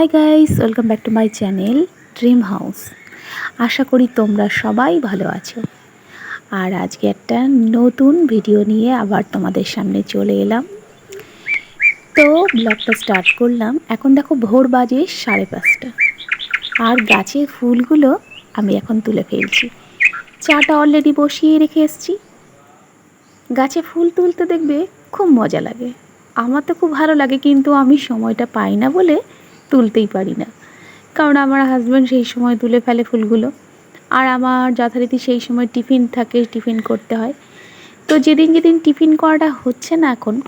Hi guys welcome back to my channel dream house আশা করি তোমরা সবাই ভালো আছো। আর আজকে একটা নতুন ভিডিও নিয়ে আবার তোমাদের সামনে চলে এলাম। তো ব্লগটা স্টার্ট করলাম। এখন দেখো ভোর বাজে সাড়ে পাঁচটা। আর গাছের ফুলগুলো আমি এখন তুলে ফেলছি। চাটা অলরেডি বসিয়ে রেখে এসেছি। গাছে ফুল তুলতে দেখবে খুব মজা লাগে। আমার তো খুব ভালো লাগে, কিন্তু আমি সময়টা পাই না বলে তুলতেই পারি না। কারণ আমার হাজব্যান্ড সেই সময় তুলে ফেলে ফুলগুলো। আর আমার যথারীতি সেই সময় টিফিন থাকে টিফিন করতে হয়। তো যেদিন যেদিন টিফিন করাটা হচ্ছে না এখন,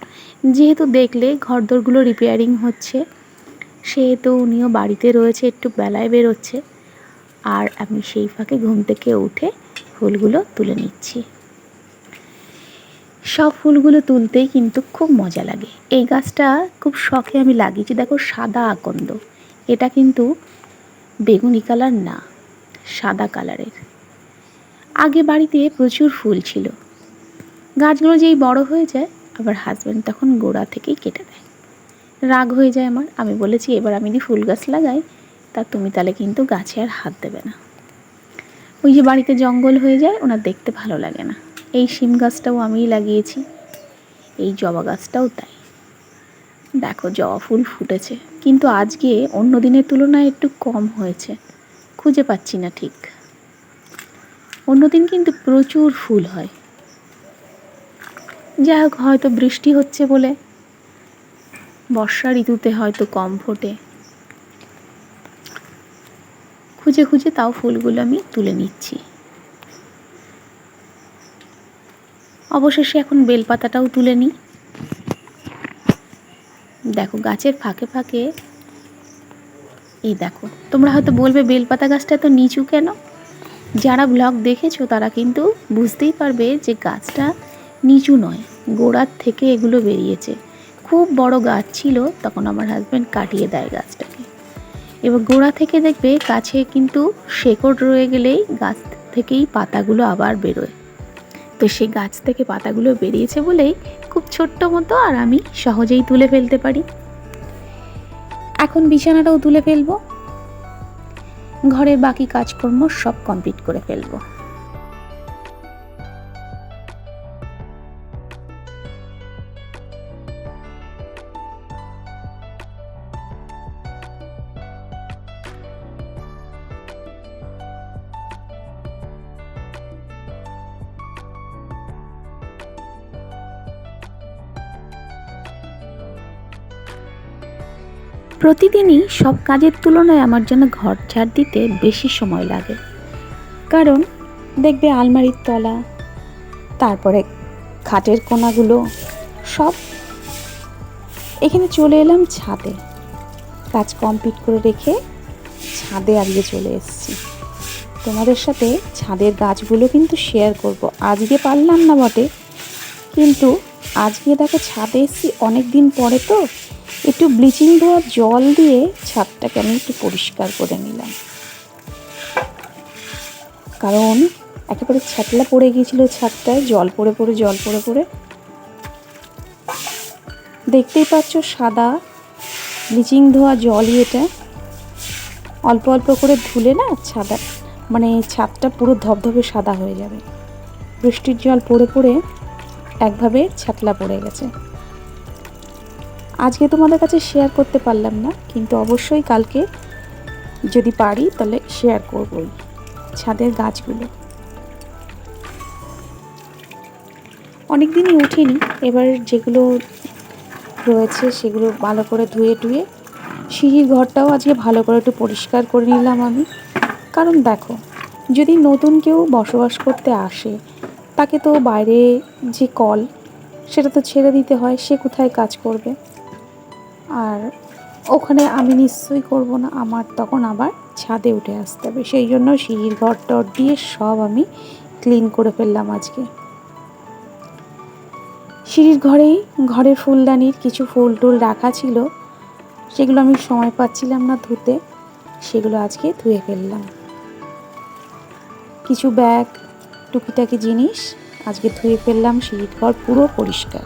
যেহেতু দেখলে ঘরদোরগুলো রিপেয়ারিং হচ্ছে, সেহেতু উনিও বাড়িতে রয়েছে, একটু বেলায় বেরোচ্ছে। আর আমি সেই ফাঁকে ঘুম থেকে উঠে ফুলগুলো তুলে নিচ্ছি। সব ফুলগুলো তুলতেই কিন্তু খুব মজা লাগে। এই গাছটা খুব শখে আমি লাগিয়েছি, দেখো সাদা আকন্দ। এটা কিন্তু বেগুনি কালার না, সাদা কালারের। আগে বাড়িতে প্রচুর ফুল ছিল। গাছগুলো যেই বড় হয়ে যায়, আবার হাজব্যান্ড তখন গোড়া থেকেই কেটে দেয়। রাগ হয়ে যায় আমার, আমি বলেছি, এবার আমি যদি ফুল গাছ লাগাই, তা তুমি তাহলে কিন্তু গাছে আর হাত দেবে না। ওই যে বাড়িতে জঙ্গল হয়ে যায়, ওনার দেখতে ভালো লাগে না। এই শিম গাছটাও আমিই লাগিয়েছি। এই জবা গাছটাও তাই। দেখো জবা ফুল ফুটেছে, কিন্তু আজকে অন্য দিনের তুলনায় একটু কম হয়েছে। খুঁজে পাচ্ছি না ঠিক। অন্যদিন কিন্তু প্রচুর ফুল হয়। যাই হোক, হয়তো বৃষ্টি হচ্ছে বলে বর্ষা ঋতুতে হয়তো কম ফোটে। খুঁজে খুঁজে তাও ফুলগুলো আমি তুলে নিচ্ছি। অবশেষে এখন বেলপাতাটাও তুলে নিই। দেখো, গাছের ফাঁকে ফাঁকে এই দেখো, তোমরা হয়তো বলবে, বেলপাতা গাছটা তো নিচু কেন? যারা ব্লগ দেখেছ, তারা কিন্তু বুঝতেই পারবে যে গাছটা নিচু নয়, গোড়ার থেকে এগুলো বেরিয়েছে। খুব বড় গাছ ছিল, তখন আমার হাজব্যান্ড কাটিয়ে দেয় গাছটাকে। এবার গোড়া থেকে দেখবে, গাছে কিন্তু শেকড় রয়ে গেলেই গাছ থেকেই পাতাগুলো আবার বেরোয়। তো সেই গাছ থেকে পাতাগুলো বেরিয়েছে বলেই খুব ছোট্ট মতো আর আমি সহজেই তুলে ফেলতে পারি। এখন বিছানাটাও তুলে ফেলব। ঘরের বাকি কাজকর্ম সব কমপ্লিট করে ফেলব। প্রতিদিনই সব কাজের তুলনায় আমার জন্য ঘর ঝাড় দিতে বেশি সময় লাগে। কারণ দেখবে আলমারির তলা, তারপরে খাটের কোনাগুলো, সব এখানে চলে এলাম ছাদে। কাজ কমপ্লিট করে রেখে ছাদে আজকে চলে এসেছি। তোমাদের সাথে ছাদের গাছগুলো কিন্তু শেয়ার করব। আজকে পারলাম না বটে, কিন্তু আজকে দেখো ছাদে এসেছি অনেক দিন পরে তো। একটু ব্লিচিং দেওয়ার জল দিয়ে ছাদটাকে আমি একটু পরিষ্কার করে নিলাম। কারণ একেবারে ছ্যাতলা পড়ে গিয়েছিল ছাদটায়, জল পড়ে পড়ে, জল পড়ে পড়ে। দেখতেই পাচ্ছ সাদা ব্লিচিং ধোয়া জলই এটা। অল্প অল্প করে ধুলে না ছাদা মানে ছাদটা পুরো ধবধবে সাদা হয়ে যাবে। বৃষ্টির জল পড়ে পড়ে একভাবে ছাতলা পড়ে গেছে। আজকে তোমাদের কাছে শেয়ার করতে পারলাম না, কিন্তু অবশ্যই কালকে যদি পারি তাহলে শেয়ার করবই ছাদের গাছগুলো। অনেক দিনই উঠিনি, এবার যেগুলো রয়েছে সেগুলো ভালো করে ধুয়ে টুয়ে সিঁড়ির ঘরটাও আজকে ভালো করে একটু পরিষ্কার করে নিলাম আমি। কারণ দেখো, যদি নতুন কেউ বসবাস করতে আসে, তাকে তো বাইরে যে কল, সেটা তো ছেড়ে দিতে হয়, সে কোথায় কাজ করবে? আর ওখানে আমি নিশ্চয়ই করব না, আমার তখন আবার ছাদে উঠে আসতে হবে। সেই জন্য সিঁড়ির ঘর টর দিয়ে সব আমি ক্লিন করে ফেললাম আজকে। সিঁড়ির ঘরেই ঘরের ফুলদানির কিছু ফুল টুল রাখা ছিল, সেগুলো আমি সময় পাচ্ছিলাম না ধুতে, সেগুলো আজকে ধুয়ে ফেললাম। কিছু ব্যাগ, টুকিটাকি জিনিস আজকে ধুয়ে ফেললাম, সিঁড়ির ঘর পুরো পরিষ্কার।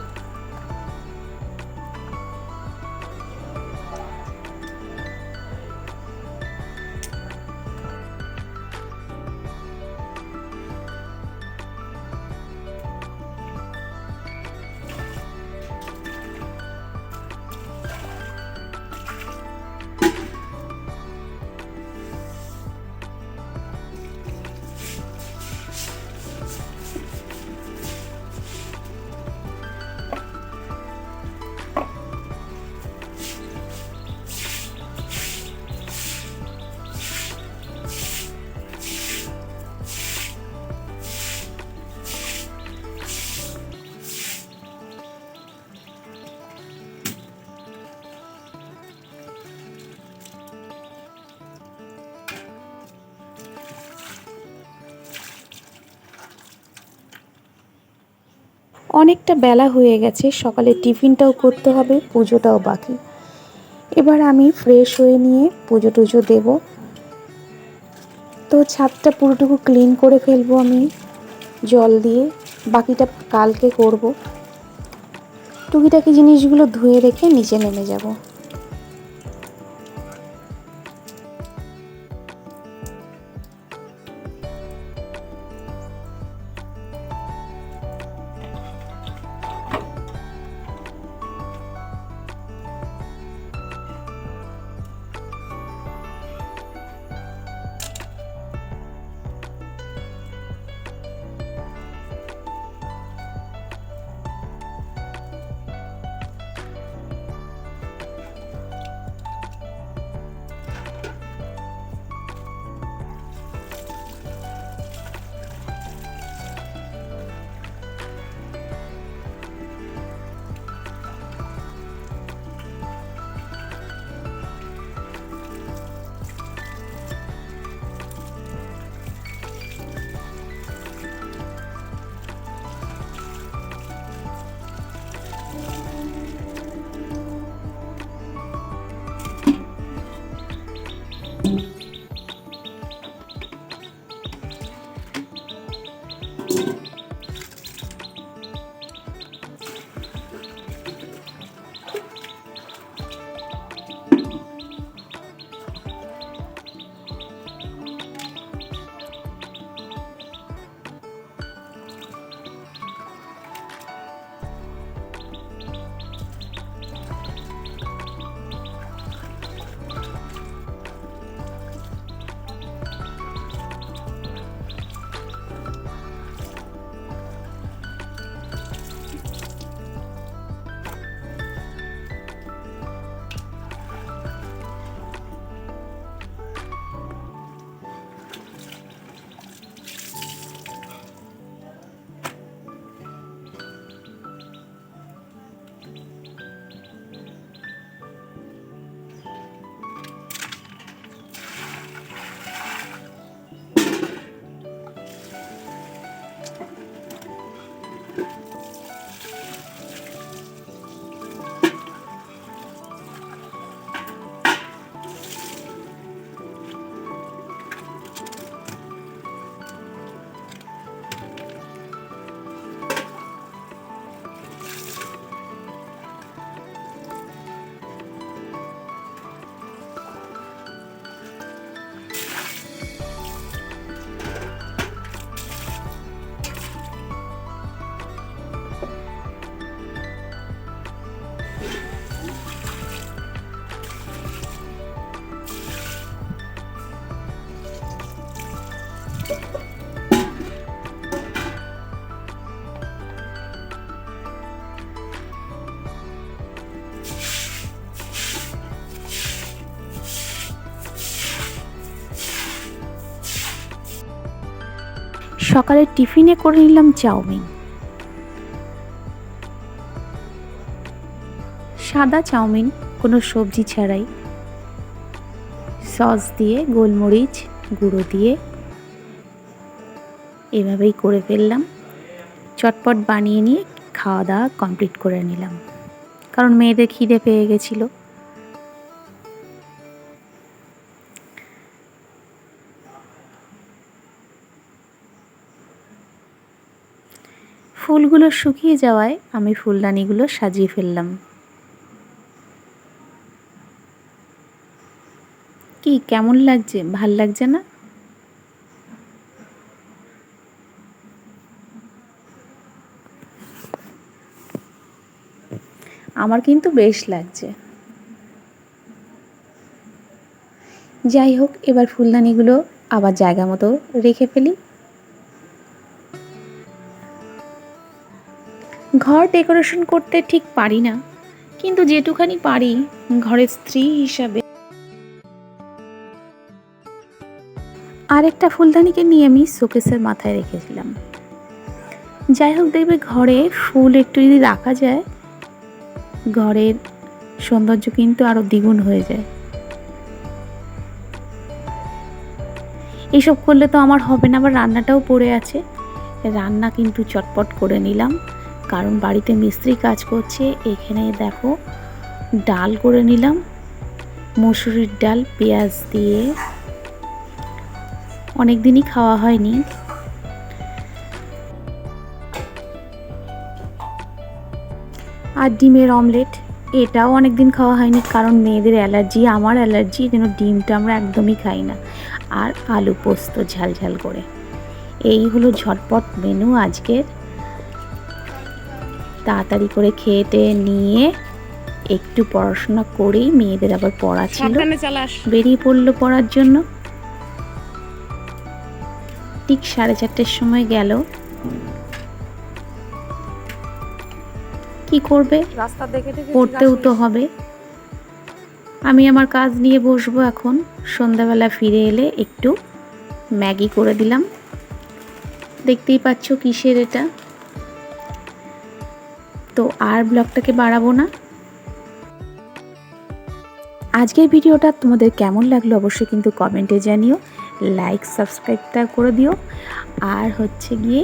অনেকটা বেলা হয়ে গেছে, সকালে টিফিনটাও করতে হবে, পুজোটাও বাকি। এবার আমি ফ্রেশ হয়ে নিয়ে পুজো টুজো দেবো। তো ছাদটা পুরোটুকু ক্লিন করে ফেলব আমি, জল দিয়ে, বাকিটা কালকে করব। টুকিটাকি জিনিসগুলো ধুয়ে রেখে নিচে নেমে যাব। সকালের টিফিনে করে নিলাম চাউমিন। সাদা চাউমিন, কোনো সবজি ছাড়াই। সস দিয়ে, গোলমরিচ গুঁড়ো দিয়ে। এভাবেই করে ফেললাম। চটপট বানিয়ে নিয়ে খাওয়া দাওয়া কমপ্লিট করে নিলাম। কারণ মেয়েদের খিদে পেয়ে গেছিল। ফুলগুলো শুকিয়ে যাওয়ায় আমি ফুলদানিগুলো সাজিয়ে ফেললাম। কি, কেমন লাগছে? ভালো লাগছে না? আমার কিন্তু বেশ লাগছে। যাই হোক, এবার ফুলদানিগুলো আবার জায়গা মতো রেখে ফেলি। ঘর ডেকোরেশন করতে ঠিক পারি না। কিন্তু যেটুখানি পারি ঘরের স্ত্রী হিসাবে। আরেকটা ফুলদানিকে নিয়ে আমি শোকেসের মাথায় রেখেছিলাম। যাই হোক দেখবে ঘরে ফুল একটু যদি রাখা যায়, ঘরের সৌন্দর্য কিন্তু আরও দ্বিগুণ হয়ে যায়। এসব করলে তো আমার হবে না, আবার রান্নাটাও পড়ে আছে। রান্না কিন্তু চটপট করে নিলাম। কারণ বাড়িতে মিস্ত্রি কাজ করছে, এখানে দেখো ডাল করে নিলাম, মুসুরির ডাল, পেঁয়াজ দিয়ে। অনেক দিনই খাওয়া হয়নি। আর ডিমের অমলেট, এটাও অনেক দিন খাওয়া হয়নি কারণ মেয়েদের অ্যালার্জি, আমার অ্যালার্জি যেন ডিমটা আমরা একদমই খাই না। আর আলু পোস্ত ঝাল ঝাল করে। এই হলো ঝটপট মেনু আজকের। তাড়াতাড়ি করে খেয়ে টেয়ে নিয়ে একটু পড়াশোনা করেই মেয়েদের আবার পড়া ছিল। বেরিয়ে পড়ল পড়ার জন্য। ঠিক সাড়ে চারটের সময় গেল। কি করবে? পড়তেও তো হবে। আমি আমার কাজ নিয়ে বসবো এখন। সন্ধ্যাবেলা ফিরে এলে একটু ম্যাগি করে দিলাম। দেখতেই পাচ্ছ কিসের এটা? তো আর ব্লগটাকে বাড়াবো না। আজকের ভিডিওটা তোমাদের কেমন লাগল অবশ্যই কিন্তু কমেন্টে জানিও লাইক সাবস্ক্রাইবটা করে দিও। আর হচ্ছে গিয়ে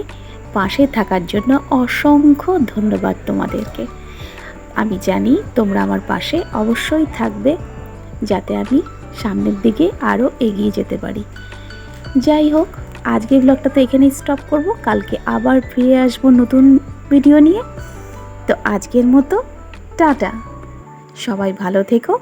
পাশে থাকার জন্য অসংখ্য ধন্যবাদ তোমাদেরকে। আমি জানি তোমরা আমার পাশে অবশ্যই থাকবে, যাতে আমি সামনের দিকে আরও এগিয়ে যেতে পারি। যাই হোক, আজকের ব্লগটা তো এখানেই স্টপ করব। কালকে আবার ফিরে আসব নতুন ভিডিও নিয়ে। তো আজকের মতো টাটা। সবাই ভালো থেকো।